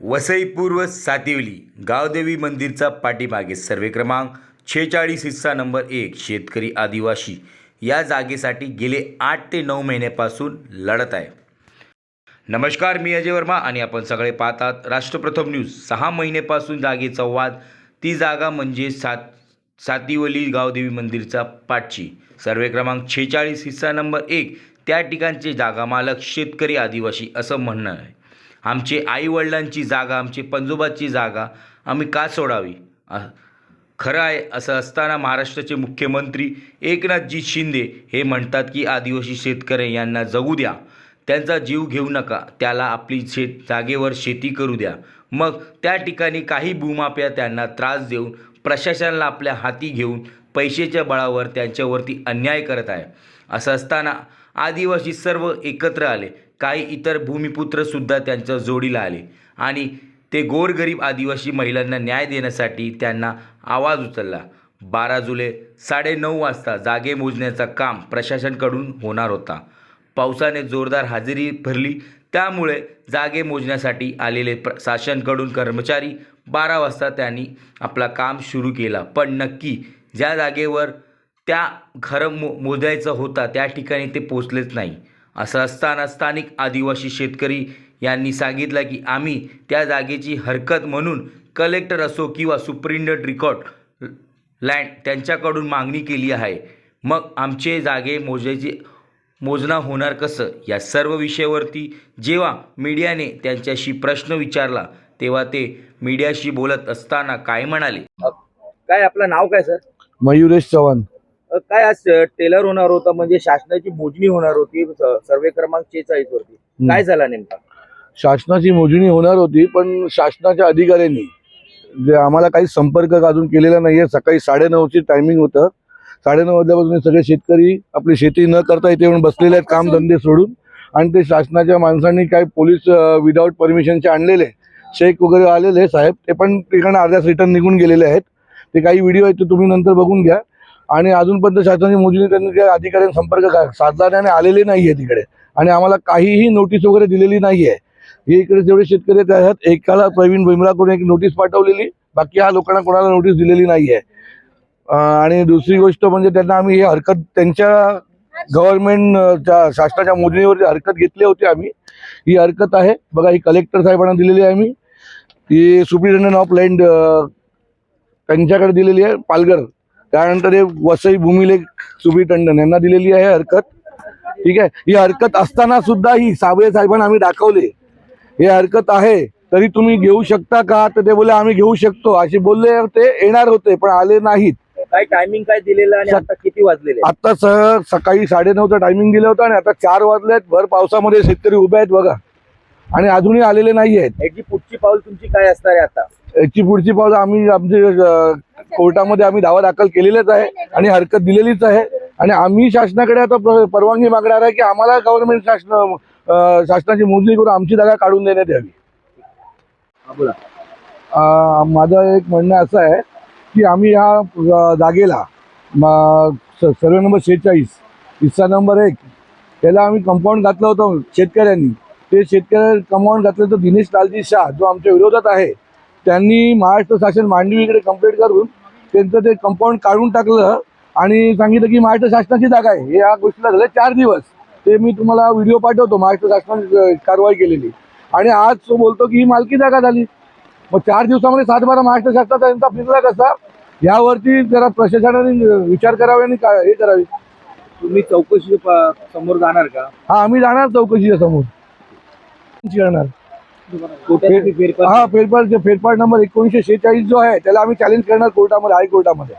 वसई पूर्व सातिवली गावदेवी मंदिरचा पाठीमागे सर्वे क्रमांक छेचाळीस हिस्सा नंबर एक शेतकरी आदिवासी. या जागेसाठी गेले आठ ते नऊ महिन्यापासून लढत आहे. नमस्कार मी अजय वर्मा आणि आपण सगळे पाहतात राष्ट्रप्रथम न्यूज. सहा महिन्यापासून जागेचा वाद. ती जागा म्हणजे सात सातिवली गावदेवी मंदिरचा पाठची. सर्वे क्रमांक छेचाळीस हिस्सा नंबर एक. त्या ठिकाणचे जागा मालक शेतकरी आदिवासी असं म्हणणं आहे. आमचे आईवडिलांची जागा आमची पंजोबाची जागा आम्ही का सोडावी? खरं आहे असं असताना महाराष्ट्राचे मुख्यमंत्री एकनाथजी शिंदे हे म्हणतात की आदिवासी शेतकरी यांना जगू द्या. त्यांचा जीव घेऊ नका. त्याला आपली शेत जागेवर शेती करू द्या. मग त्या ठिकाणी काही भूमाप्या त्यांना त्रास देऊन प्रशासनाला आपल्या हाती घेऊन पैशाच्या बळावर त्यांच्यावरती अन्याय करत आहे. असं असताना आदिवासी सर्व एकत्र आले. काही इतर भूमिपुत्रसुद्धा त्यांच्या जोडीला आले. आणि ते गोरगरीब आदिवासी महिलांना न्याय देण्यासाठी त्यांना आवाज उचलला. बारा जुलै साडेनऊ वाजता जागे मोजण्याचा काम प्रशासनकडून होणार होता. पावसाने जोरदार हजेरी भरली. त्यामुळे जागे मोजण्यासाठी आलेले प्रशासनकडून कर्मचारी बारा वाजता त्यांनी आपला काम सुरू केला. पण नक्की ज्या जागेवर त्या खरं मो मोजायचं होता त्या ठिकाणी ते पोचलेच नाही. असं असताना स्थानिक आदिवासी शेतकरी यांनी सांगितलं की आम्ही त्या जागेची हरकत म्हणून कलेक्टर असो किंवा सुप्रिंटेंडंट रिकॉर्ड लँड त्यांच्याकडून मागणी केली आहे. मग आमचे जागे मोजायची मोजणं होणार कसं? या सर्व विषयावरती जेव्हा मीडियाने त्यांच्याशी प्रश्न विचारला तेव्हा ते मीडियाशी बोलत असताना काय म्हणाले? काय आपलं नाव काय सर? मयुरेश चव्हाण. काय आज टेलर होणार होता म्हणजे शासनाची मोजणी होणार होती सर्वे क्रमांक छेचाळीस वरती. काय झाला नेमका? शासनाची मोजणी होणार होती पण शासनाच्या अधिकाऱ्यांनी जे आम्हाला काही संपर्क अजून केलेला नाहीये सकाळी साडेनऊची टायमिंग होतं. साडेनऊ वाजल्यापासून सगळे शेतकरी आपली शेती न करता इथे येऊन बसलेले आहेत काम धंदे सोडून. आणि ते शासनाच्या माणसांनी काही पोलीस विदाऊट परमिशनचे आणलेले. शेख वगैरे आलेले साहेब. ते पण ठिकाणी अर्ध्याच रिटर्न निघून गेलेले आहेत. ते काही व्हिडिओ आहेत ते तुम्ही नंतर बघून घ्या. आणि अजूनपर्यंत शासनाची मोजणी त्यांनी त्या अधिकाऱ्यांनी संपर्क साधला नाही आणि आलेले नाही आहे तिकडे. आणि आम्हाला काहीही नोटीस वगैरे दिलेली नाही आहे हे इकडे जेवढे शेतकरी आहेत त्याच्यात एकाला प्रवीण भुमराकडून एक नोटीस पाठवलेली. बाकी ह्या लोकांना कोणाला नोटीस दिलेली नाही आहे आणि दुसरी गोष्ट म्हणजे त्यांना आम्ही ही हरकत त्यांच्या गव्हर्नमेंटच्या शासनाच्या मोजणीवरती हरकत घेतली होती आम्ही ही हरकत आहे. बघा ही कलेक्टर साहेबांना दिलेली आहे आम्ही. ही सुप्रिटेंडंट ऑफ लँड त्यांच्याकडे दिलेली आहे. पालघर. त्यानंतर हे वसई भूमिलेख सुप्रिटेंडंट यांना दिलेली आहे हरकत. ठीक आहे? ही हरकत असताना सुद्धा ही साबळे साहेबांना आम्ही दाखवले. हे हरकत आहे. तरी तुम्ही घेऊ शकता का? तर ते बोले आम्ही घेऊ शकतो. असे बोलले ते येणार होते पण आले नाहीत. काय टायमिंग काय दिलेलं आणि आता किती वाजलेले? आता स सकाळी साडेनऊचं टायमिंग दिलं होतं आणि आता चार वाजले आहेत भर पावसामध्ये शेतकरी उभे आहेत बघा. आणि अजूनही आलेले नाही आहेत याची पुढची पाऊल तुमची काय असणार आहे आता? याची पुढची पावलं आम्ही आमचे कोर्टामध्ये आम्ही दावा दाखल केलेलेच आहे आणि हरकत दिलेलीच आहे. आणि आम्ही शासनाकडे आता परवानगी मागणार आहे की आम्हाला गव्हर्नमेंट शासन शासनाची मोजणी करून आमची जागा काढून देण्यात यावी. माझं एक म्हणणं असं आहे की आम्ही ह्या जागेला सर्वे नंबर शेहेचाळीस हिस्सा नंबर एक त्याला आम्ही कंपाऊंड घातलं होतं शेतकऱ्यांनी. ते शेतकरी कंपाऊंड घातलं तर दिनेश लालजी शाह जो आमच्या विरोधात आहे. त्यांनी महाराष्ट्र शासन मांडवीकडे कंप्लेंट करून त्यांचं ते कंपाऊंड काढून टाकलं आणि सांगितलं की महाराष्ट्र शासनाची जागा आहे. हे या गोष्टीला झाले चार दिवस. ते मी तुम्हाला व्हिडिओ पाठवतो. महाराष्ट्र शासनाने कारवाई केलेली. आणि आज तो बोलतो की ही मालकी जागा झाली. मग चार दिवसामध्ये सातबारा महाराष्ट्र शासनाचा त्यांचा फिरला कसा? यावरती जरा प्रशासनाने विचार करावे आणि का- हे करावे. तुम्ही चौकशी समोर जाणार का? हा आम्ही जाणार चौकशीच्या समोर. फेरफार हा फेरफार फेरफार नंबर एकोणीसशे शेहेचाळीस जो आहे त्याला आम्ही चॅलेंज करणार कोर्टामध्ये हायकोर्टामध्ये.